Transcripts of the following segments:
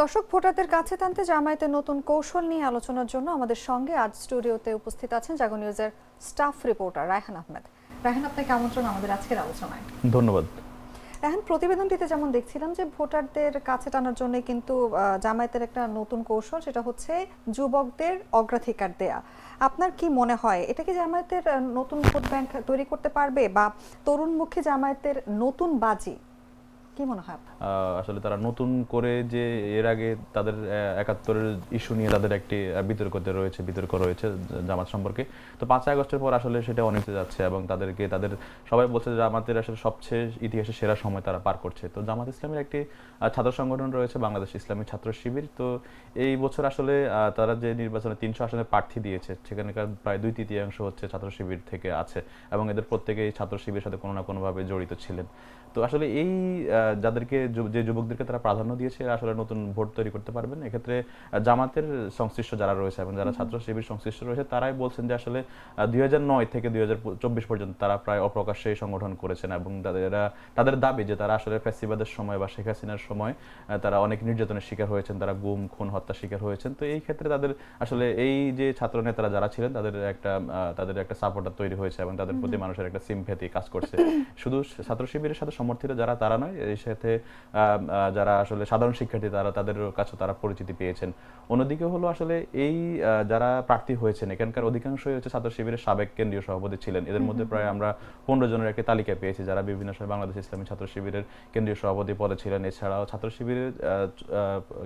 দর্শক ভোটারদের কাছে টানতে জামায়াতের নতুন কৌশল নিয়ে আলোচনার জন্য আমাদের সঙ্গে আজ স্টুডিওতে উপস্থিত আছেন জাগো নিউজের স্টাফ রিপোর্টার রায়হান আহমেদ। রায়হান আপনাকে আমন্ত্রণ আমাদের আজকের আলোচনায়। ধন্যবাদ। এখন প্রতিবেদনটিতে যেমন দেখছিলাম যে ভোটারদের কাছে টানার জন্য কিন্তু জামায়াতের একটা নতুন কৌশল সেটা হচ্ছে যুবকদের অগ্রাধিকার দেয়া। আপনার কি মনে হয় এটা কি জামায়াতের নতুন ভোট ব্যাংক তৈরি করতে পারবে বা তরুণমুখী জামায়াতের নতুন বাজি কি মনে হয়? আসলে তারা নতুন করে যে এর আগে তাদের একাত্তরের ইস্যু নিয়ে তাদের একটি বিতর্কতে রয়েছে, বিতর্ক রয়েছে জামাত সম্পর্কে। তো পাঁচই আগস্টের পর আসলে সেটা অনেকতে যাচ্ছে এবং তাদেরকে, তাদের সবাই বলছে যে জামাতের আসলে সবচেয়ে ইতিহাসে সেরা সময় তারা পার করছে। তো জামাত ইসলামের একটি ছাত্র সংগঠন রয়েছে, বাংলাদেশ ইসলামী ছাত্র শিবির। তো এই বছর আসলে তারা যে নির্বাচনে তিনশো আসনে প্রার্থী দিয়েছে, সেখানকার প্রায় দুই তৃতীয়াংশ হচ্ছে ছাত্র শিবির থেকে আছে এবং এদের প্রত্যেকেই ছাত্র শিবিরের সাথে কোনো না কোনোভাবে জড়িত ছিলেন। তো আসলে এই যাদেরকে যে যুবকদেরকে তারা প্রাধান্য দিয়েছে আসলে নতুন ভোট তৈরি করতে পারবেন। এক্ষেত্রে জামাতের সংশ্লিষ্ট যারা রয়েছে এবং যারা ছাত্র শিবির সংশ্লিষ্ট রয়েছে তারাই বলছেন যে আসলে দুই নয় থেকে দুই চব্বিশ পর্যন্ত তারা প্রায় অপ্রকাশ্যে সংগঠন করেছেন এবং তাদের তাদের দাবি যে তারা আসলে ফ্যাসিবাদের সময় বা শেখ হাসিনার সময় তারা অনেক নির্যাতনের শিকার হয়েছেন তারা গুম খুন হত্যার শিকার হয়েছেন। তো এই ক্ষেত্রে তাদের আসলে এই যে ছাত্র নেতারা যারা ছিলেন তাদের একটা আহ, তাদের একটা সাপোর্টার তৈরি হয়েছে এবং তাদের প্রতি মানুষের একটা সিম্প্যাথি কাজ করছে। শুধু ছাত্র শিবিরের সাথে সমর্থিত যারা তারা নয়। এর সাথে যারা আসলে সাধারণ শিক্ষার্থী তারা তাদের কাছে তারা পরিচিতি পেয়েছেন। অন্যদিকে হলো আসলে এই যারা প্রার্থী হয়েছেন এখানকার অধিকাংশই হচ্ছে ছাত্র শিবিরের সাবেক কেন্দ্রীয় সভাপতি ছিলেন। এদের মধ্যে প্রায় আমরা পনেরো জনের একটি তালিকা পেয়েছি যারা বিভিন্ন সময় বাংলাদেশ ইসলামী ছাত্র শিবিরের কেন্দ্রীয় সভাপতি পদে ছিলেন। এছাড়াও ছাত্র শিবিরের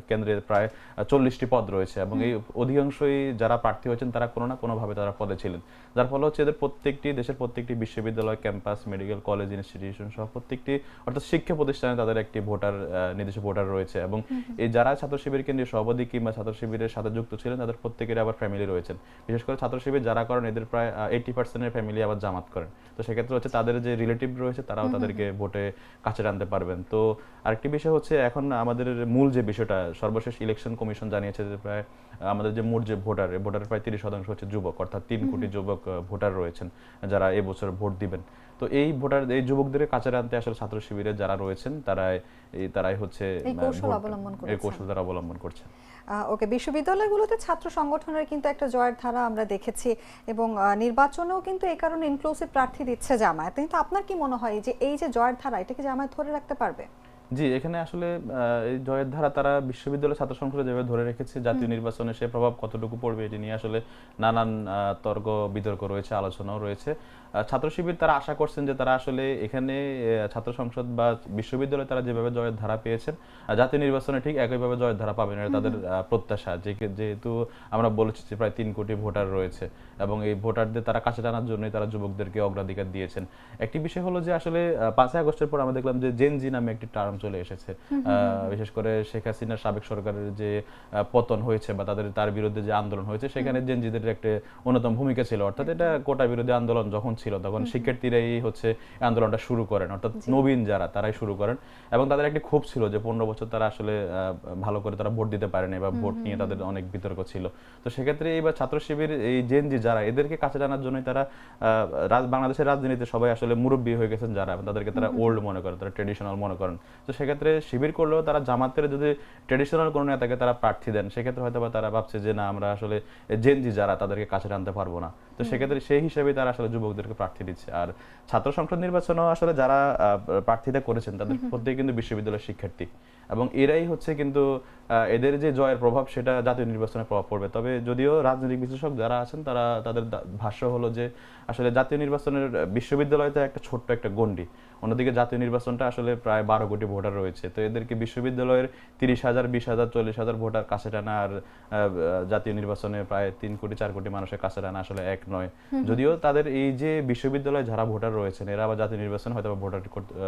কেন্দ্রে প্রায় চল্লিশটি পদ রয়েছে এবং এই অধিকাংশই যারা প্রার্থী হয়েছেন তারা কোনো না কোনোভাবে তারা পদে ছিলেন। যার ফলে হচ্ছে এদের প্রত্যেকটি দেশের প্রত্যেকটি বিশ্ববিদ্যালয় ক্যাম্পাস মেডিকেল কলেজ ইনস্টিটিউশন সহ প্রত্যেকটি অর্থাৎ শিক্ষা প্রতিষ্ঠানে তাদের একটি ভোটার নির্দিষ্ট ভোটার রয়েছে এবং এই যারা ছাত্র শিবির কেন্দ্রীয় সভাপতি কিংবা ছাত্র শিবিরের সাথে যুক্ত ছিলেন তাদের প্রত্যেকের আবার ফ্যামিলি রয়েছেন। বিশেষ করে ছাত্র শিবির যারা করেন এদের প্রায় এইটি পার্সেন্টের ফ্যামিলি আবার জামাত করেন। তো সেক্ষেত্রে হচ্ছে তাদের যে রিলেটিভ রয়েছে তারাও তাদেরকে ভোটে কাছে টানতে পারবেন। তো আরেকটি বিষয় হচ্ছে এখন আমাদের মূল যে বিষয়টা সর্বশেষ ইলেকশন কমিশন জানিয়েছে যে প্রায় আমাদের যে মোট যে ভোটার ভোটার প্রায় তিরিশ শতাংশ হচ্ছে যুবক অর্থাৎ তিন কোটি যুবক ভোটার রয়েছেন যারা এবছর ভোট দিবেন। তো এই ভোটার এই যুবকদের কাছে আনতে আসলে ছাত্র শিবিরে যারা রয়েছেন তারাই এই তারাই হচ্ছে এই কৌশল ভোট- অবলম্বন এই কৌশল তারা অবলম্বন করছে ওকে বিশ্ববিদ্যালয়গুলোতে ছাত্র সংগঠনের কিন্তু একটা জয়ের ধারা আমরা দেখেছি এবং নির্বাচনেও কিন্তু এই কারণে ইনক্লুসিভ প্রার্থী দিচ্ছে জামায়াত। কিন্তু আপনার কি মনে হয় যে এই যে জয়ের ধারা এটা কি জামায়াত ধরে রাখতে পারবে? জি এখানে আসলে এই জয়ের ধারা তারা বিশ্ববিদ্যালয় ছাত্র সংসদে যেভাবে ধরে রেখেছে জাতীয় নির্বাচনে সে প্রভাব কতটুকু পড়বে এটি নিয়ে আসলে নানান তর্ক বিতর্ক রয়েছে আলোচনাও রয়েছে। ছাত্র শিবির তারা আশা করছেন যে তারা আসলে এখানে ছাত্র সংসদ বা বিশ্ববিদ্যালয়ে তারা যেভাবে জয়ের ধারা পেয়েছেন জাতীয় নির্বাচনে ঠিক একইভাবে জয়ের ধারা পাবেন এটা তাদের প্রত্যাশা। যে যেহেতু আমরা বলেছি যে প্রায় তিন কোটি ভোটার রয়েছে এবং এই ভোটারদের তারা কাছে টানার জন্যই তারা যুবকদেরকে অগ্রাধিকার দিয়েছেন। একটি বিষয় হলো যে আসলে পাঁচই আগস্টের পর আমরা দেখলাম যে জেনজি নামে একটি টার্ম চলে এসেছে। বিশেষ করে শেখ হাসিনার সাবেক সরকারের যে পতন হয়েছে বা তাদের তার বিরুদ্ধে যে আন্দোলন হয়েছে সেখানে জেনজিদের একটা অন্যতম ভূমিকা ছিল। অর্থাৎ এটা কোটা বিরোধী আন্দোলন যখন ছিল তখন শিক্ষার্থীরাই হচ্ছে আন্দোলনটা শুরু করেন। অর্থাৎ নবীন যারা তারাই শুরু করেন। এবং তাদের একটি ক্ষোভ ছিল যে পনেরো বছর তারা আসলে ভালো করে তারা ভোট দিতে পারেনি বা ভোট নিয়ে তাদের অনেক বিতর্ক ছিল। তো সেক্ষেত্রে এইবার ছাত্র শিবির এই জেনজি যারা এদেরকে কাছে টানার জন্যই তারা আহ, বাংলাদেশের রাজনীতিতে সবাই আসলে মুরব্বী হয়ে গেছেন যারা তাদেরকে তারা ওল্ড মনে করেন তারা ট্রেডিশনাল মনে করেন। তো সেক্ষেত্রে শিবির করলেও তারা জামাতের যদি ট্রেডিশনাল কোনো নেতাকে তারা প্রার্থী দেন সেক্ষেত্রে হয়তো বা তারা ভাবছে যে না আমরা আসলে জেনজি যারা তাদেরকে কাছে টানতে পারব না। তো সেক্ষেত্রে সেই হিসেবেই তারা আসলে যুবকদেরকে প্রার্থী দিচ্ছে। আর ছাত্র সংসদ নির্বাচনেও আসলে যারা প্রার্থীতা করেছেন তাদের প্রত্যেকে কিন্তু বিশ্ববিদ্যালয়ের শিক্ষার্থী। এবং এরাই হচ্ছে কিন্তু এদের যে জয়ের প্রভাব সেটা জাতীয় নির্বাচনে প্রভাব পড়বে। তবে যদিও রাজনৈতিক বিশ্লেষক যারা আছেন তারা তাদের ভাষ্য হলো যে আসলে জাতীয় নির্বাচনের বিশ্ববিদ্যালয়তে একটা ছোট্ট একটা গণ্ডি। অন্যদিকে জাতীয় নির্বাচনটা আসলে প্রায় বারো কোটি ভোটার রয়েছে। তো এদেরকে বিশ্ববিদ্যালয়ের তিরিশ হাজার বিশ হাজার চল্লিশ হাজার ভোটার কাছে টানা আর জাতীয় নির্বাচনে প্রায় তিন কোটি চার কোটি মানুষের কাছে টানা আসলে এক নয়। যদিও তাদের এই যে বিশ্ববিদ্যালয়ে যারা ভোটার রয়েছেন এরা আবার জাতীয় নির্বাচনে হয়তো বা ভোটার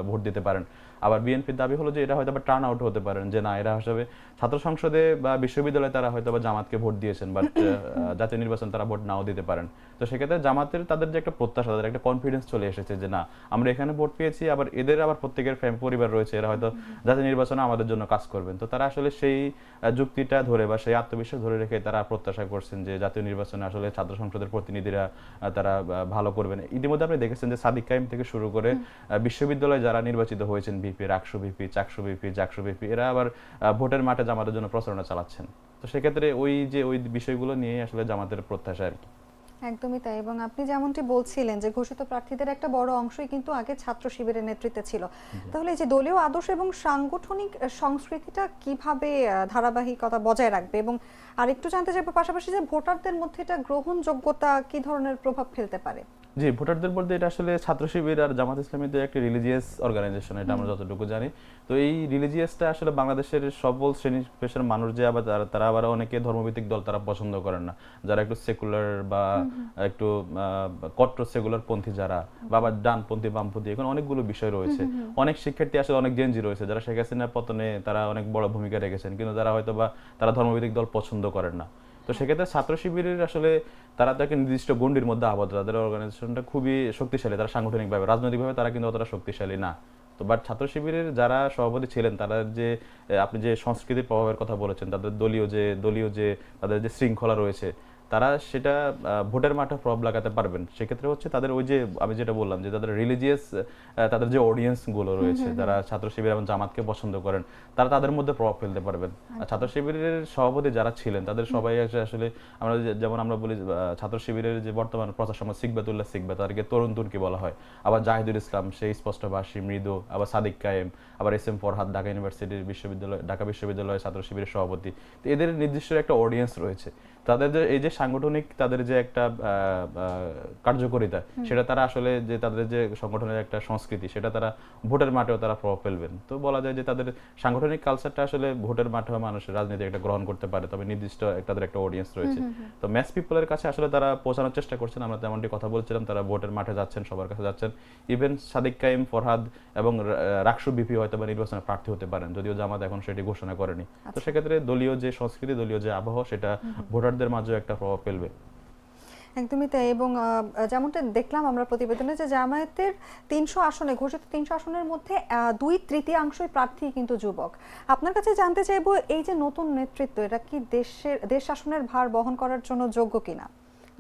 ভোট দিতে পারেন। আবার বিএনপির দাবি হলো যে এটা হয়তো বা টার্ন আউট হতে পারেন যে না এরা হিসাবে ছাত্র সংসদে বা বিশ্ববিদ্যালয়ে তারা হয়তো বা জামাতকে ভোট দিয়েছেন বাট জাতীয় নির্বাচন তারা ভোট নাও দিতে পারেন। তো সেক্ষেত্রে জামাতের তাদের যে একটা প্রত্যাশা তাদের একটা কনফিডেন্স চলে এসেছে যে না আমরা এখানে ভোট পেয়েছি আবার এদের আবার প্রত্যেকের ফ্যাম- পরিবার রয়েছে এরা হয়তো জাতীয় নির্বাচনে আমাদের জন্য কাজ করবেন। তো তারা আসলে সেই যুক্তিটা ধরে বা সেই আত্মবিশ্বাস ধরে রেখে তারা প্রত্যাশা করছেন যে জাতীয় নির্বাচনে আসলে ছাত্র সংসদের প্রতিনিধিরা তারা ভালো করবেন। ইতিমধ্যে আপনি দেখেছেন যে সাদিক কাইম থেকে শুরু করে বিশ্ববিদ্যালয়ে যারা নির্বাচিত হয়েছেন VP RAKSU VP CHAKSU VP JAKSU VP এরা আবার ভোটের মাঠে জামাতের জন্য প্রচারণা চালাচ্ছেন। তো সেক্ষেত্রে ওই যে ওই বিষয়গুলো নিয়ে আসলে জামাতের প্রত্যাশা আর কি। একদমই তাই। এবং আপনি যেমনটি বলছিলেন যে ঘোষিত প্রার্থীদের একটা বড় অংশই কিন্তু আগে ছাত্র শিবিরের নেতৃত্বে ছিল। তাহলে এই যে দলীয় আদর্শ এবং সাংগঠনিক সংস্কৃতিটা কীভাবে ধারাবাহিকতা বজায় রাখবে? এবং আরেকটু জানতে চাইব পাশাপাশি যে ভোটারদের মধ্যে এটা গ্রহণযোগ্যতা কি ধরনের প্রভাব ফেলতে পারে? জি ভোটারদের বলতে এটা আসলে ছাত্র শিবির আর জামাত ইসলামীদের একটা রিলিজিয়াস অর্গানাইজেশন এটা আমরা যতটুকু জানি। তো এই রিলিজিয়াসটা আসলে বাংলাদেশের সকল শ্রেণি পেশার মানুষ যে আবার তারা- তারা আবার অনেকে ধর্মভিত্তিক দল তারা পছন্দ করেন না। যারা একটু সেকুলার বা একটু আহ, কট্টর সেকুলার পন্থী যারা বা আবার ডানপন্থী বামপন্থী এখন অনেকগুলো বিষয় রয়েছে। অনেক শিক্ষার্থী আসলে অনেক জেনজি রয়েছে যারা শেখ হাসিনার পতনে তারা অনেক বড় ভূমিকা রেখেছেন। কিন্তু যারা হয়তো বা তারা ধর্মভিত্তিক দল পছন্দ করেন না। তো সেক্ষেত্রে ছাত্র শিবিরের আসলে তারা তো একটা নির্দিষ্ট গণ্ডির মধ্যে আবদ্ধ। তাদের অর্গানাইজেশনটা খুবই শক্তিশালী, তারা সাংগঠনিকভাবে। রাজনৈতিকভাবে তারা কিন্তু অতটা শক্তিশালী না। তো বাট ছাত্র শিবিরের যারা সভাপতি ছিলেন, তারা যে, আপনি যে সংস্কৃতির প্রভাবের কথা বলেছেন, তাদের দলীয় যে দলীয় যে, তাদের যে শৃঙ্খলা রয়েছে তারা সেটা ভোটের মাঠে প্রভাব লাগাতে পারবেন। সেক্ষেত্রে হচ্ছে তাদের ওই যে আমি যেটা বললাম যে তাদের রিলিজিয়াস তাদের যে অডিয়েন্সগুলো রয়েছে যারা ছাত্র শিবির এবং জামাতকে পছন্দ করেন তারা তাদের মধ্যে প্রভাব ফেলতে পারবেন। ছাত্র শিবিরের সভাপতি যারা ছিলেন তাদের সবাই আসলে- আসলে আমরা যেমন আমরা বলি ছাত্র শিবিরের যে বর্তমান প্রচার সময় সিকবাতুল্লাহ সিকবা তাদেরকে তরুণ তুর্কি বলা হয়। আবার জাহিদুল ইসলাম সেই স্পষ্টভাষী মৃদু আবার সাদিক কায়েম আবার এস এম ফরহাদ ঢাকা ইউনিভার্সিটির বিশ্ববিদ্যালয় ঢাকা বিশ্ববিদ্যালয়ের ছাত্র শিবিরের সভাপতি। তো এদের নির্দিষ্ট একটা অডিয়েন্স রয়েছে। তাদের যে এই যে সাংগঠনিক তাদের যে একটা কার্যকারিতা সেটা তারা আসলে যে তাদের যে সংগঠনের একটা সংস্কৃতি সেটা তারা ভোটের মাঠেও তারা প্রভাব ফেলবেন। তো বলা যায় যে তাদের সাংগঠনিক কালচারটা আসলে ভোটের মাঠেও মানুষের রাজনীতি একটা গ্রহণ করতে পারে তবে নির্দিষ্ট তাদের একটা অডিয়েন্স রয়েছে। তো ম্যাস পিপলের কাছে আসলে তারা পৌঁছানোর চেষ্টা করছেন আমরা তেমনটি কথা বলছিলাম তারা ভোটের মাঠে যাচ্ছেন সবার কাছে যাচ্ছেন। ইভেন সাদিক কাইম ফরহাদ এবং রাকসু বিপি হয়তো বা নির্বাচনে প্রার্থী হতে পারেন যদিও জামাত এখন সেটি ঘোষণা করেনি। তো সেক্ষেত্রে দলীয় যে সংস্কৃতি দলীয় যে আবহাওয়া সেটা ভোটারদের মাঝেও একটা প্রভাব ফেলবে। একদমই তাই এবং যেমনটা দেখলাম আমরা প্রতিবেদনে যে জামায়াতের তিনশো আসনে, ঘোষিত তিনশো আসনের মধ্যে দুই তৃতীয়াংশই প্রার্থী কিন্তু যুবক। আপনার কাছে জানতে চাইব, এই যে নতুন নেতৃত্ব, এটা কি দেশের, দেশ শাসনের ভার বহন করার জন্য যোগ্য কিনা?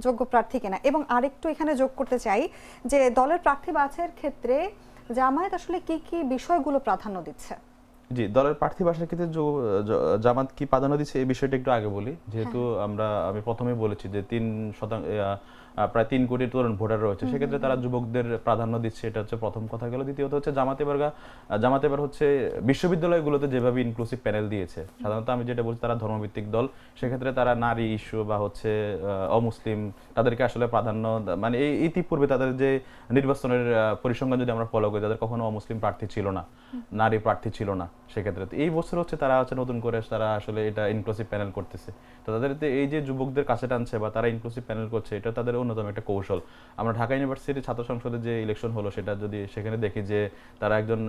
যোগ্য প্রার্থী কিনা? এবং আরেকটু এখানে যোগ করতে চাই যে, দলের প্রার্থী বাছের ক্ষেত্রে জামায়াত আসলে কি কি বিষয়গুলো প্রাধান্য দিচ্ছে? জি দলের প্রার্থী বাসার ক্ষেত্রে জামাত কি প্রাধান্য দিচ্ছে? এই বিষয়টা একটু আগে বলি। যেহেতু আমরা আমি প্রথমেই বলেছি যে তিন শতাংশ প্রায় তিন কোটি তরুণ ভোটার রয়েছে। সেক্ষেত্রে তারা যুবকদের প্রাধান্য দিচ্ছে। এটা হচ্ছে প্রথম কথা গেল। দ্বিতীয়ত হচ্ছে জামাত এবার গা- জামাত এবার হচ্ছে বিশ্ববিদ্যালয়গুলোতে যেভাবে ইনক্লুসিভ প্যানেল দিয়েছে সাধারণত আমি যেটা বলছি তারা ধর্মভিত্তিক দল। সেক্ষেত্রে তারা নারী ইস্যু বা হচ্ছে অমুসলিম তাদেরকে আসলে প্রাধান্য মানে এই ইতিপূর্বে তাদের যে নির্বাচনের পরিসংখ্যান যদি আমরা ফলো করি তাদের কখনো অমুসলিম প্রার্থী ছিল না। নারী প্রার্থী ছিল না। সেক্ষেত্রে তো এই বছর হচ্ছে তারা হচ্ছে নতুন করে তারা আসলে এটা ইনক্লুসিভ প্যানেল করতেছে। তো তাদের এই যে যুবকদের কাছে টানছে বা তারা ইনক্লুসিভ প্যানেল করছে এটা তাদের অন্যতম একটা কৌশল। আমরা ঢাকা ইউনিভার্সিটির ছাত্র সংসদের যে ইলেকশন হলো সেটা যদি সেখানে দেখি যে তারা একজন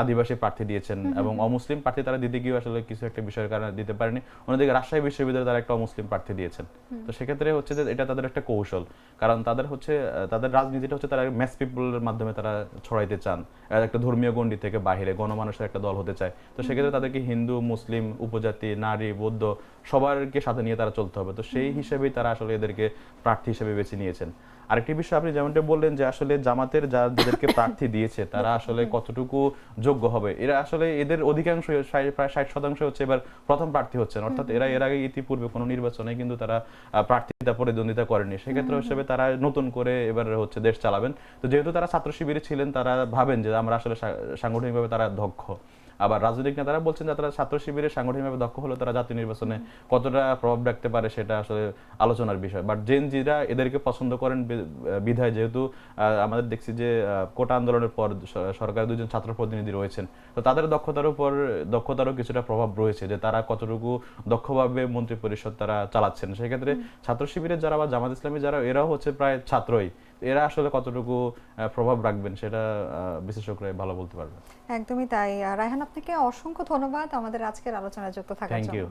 আদিবাসী প্রার্থী দিয়েছেন এবং অমুসলিম প্রার্থী তারা দিতে গিয়ে আসলে কিছু একটা বিষয়ের কারণে দিতে পারেনি। অন্যদিকে রাজশাহী বিশ্ববিদ্যালয়ে তারা একটা অমুসলিম প্রার্থী দিয়েছেন। তো সেক্ষেত্রে হচ্ছে যে এটা তাদের একটা কৌশল। কারণ তাদের হচ্ছে তাদের রাজনীতিটা হচ্ছে তারা ম্যাস পিপলের মাধ্যমে তারা ছড়াইতে চান। একটা ধর্মীয় গণ্ডি থেকে বাহিরে গণমানুষের একটা দল হতে চায়। তো সেক্ষেত্রে তাদেরকে হিন্দু মুসলিম উপজাতি নারী বৌদ্ধ সবারকে সাথে নিয়ে তারা চলতে হবে। তো সেই হিসেবেই তারা আসলে এদেরকে প্রার্থী হিসেবে বেছে নিয়েছেন। আরেকটি বিষয় আপনি যেমনটা বললেন যে আসলে জামাতের যাদেরকে প্রার্থী দিয়েছে তারা আসলে কতটুকু যোগ্য হবে? এরা আসলে এদের অধিকাংশ প্রায় ষাট শতাংশ হচ্ছে এবার প্রথম প্রার্থী হচ্ছেন। অর্থাৎ এরা এর আগে ইতিপূর্বে কোনো নির্বাচনে কিন্তু তারা প্রার্থিতা প্রতিদ্বন্দ্বিতা করেনি সেক্ষেত্রে হিসেবে তারা নতুন করে এবার হচ্ছে দেশ চালাবেন। তো যেহেতু তারা ছাত্র শিবিরে ছিলেন তারা ভাবেন যে আমরা আসলে সাংগঠনিকভাবে তারা দক্ষ। আবার রাজনৈতিক নেতারা বলছেন যে তারা ছাত্র শিবিরের সাংগঠনিকভাবে দক্ষ হলে তারা জাতীয় নির্বাচনে কতটা প্রভাব রাখতে পারে সেটা আসলে আলোচনার বিষয়। বাট জেন জিরা এদেরকে পছন্দ করেন বিধায় যেহেতু আমাদের দেখছি যে কোটা আন্দোলনের পর স- সরকারের দুজন ছাত্র প্রতিনিধি রয়েছেন। তো তাদের দক্ষতার উপর দক্ষতারও কিছুটা প্রভাব রয়েছে যে তারা কতটুকু দক্ষভাবে মন্ত্রী পরিষদ তারা চালাচ্ছেন। সেক্ষেত্রে ছাত্র শিবিরের যারা বা জামাত ইসলামী যারা এরাও হচ্ছে প্রায় ছাত্রই। এরা আসলে কতটুকু প্রভাব রাখবেন সেটা বিশেষজ্ঞরা ভালো বলতে পারবে। একদমই তাই। রায়হান আপনাকে অসংখ্য ধন্যবাদ আমাদের আজকের আলোচনায় যুক্ত থাকার থ্যাংক জন্য। ইউ